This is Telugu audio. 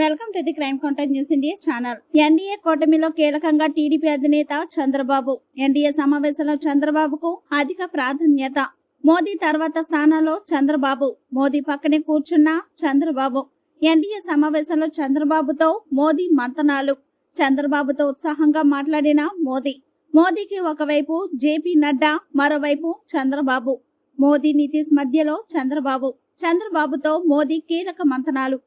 Welcome to the crime contact news India channel. NDA కూటమిలో కీలకంగా టీడీపీ అధినేత చంద్రబాబు. ఎన్డీఏ సమావేశంలో చంద్రబాబుకు అధిక ప్రాధాన్యత. మోదీ తర్వాత స్థానంలో చంద్రబాబు. మోదీ పక్కనే కూర్చున్న చంద్రబాబు. ఎన్డీఏ సమావేశంలో చంద్రబాబుతో మోదీ మంతనాలు. చంద్రబాబుతో ఉత్సాహంగా మాట్లాడిన మోదీ. మోదీకి ఒకవైపు జేపీ నడ్డా మరోవైపు చంద్రబాబు. మోదీ నితీష్ మధ్యలో చంద్రబాబు. చంద్రబాబుతో మోదీ కీలక మంతనాలు.